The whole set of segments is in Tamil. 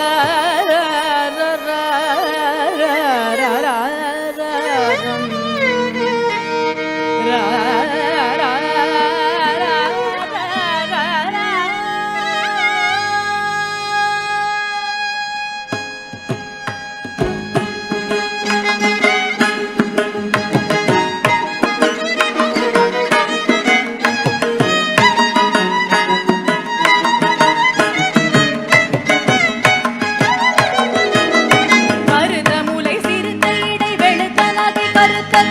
da மறுத்தல்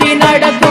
வழி நடக்கும்.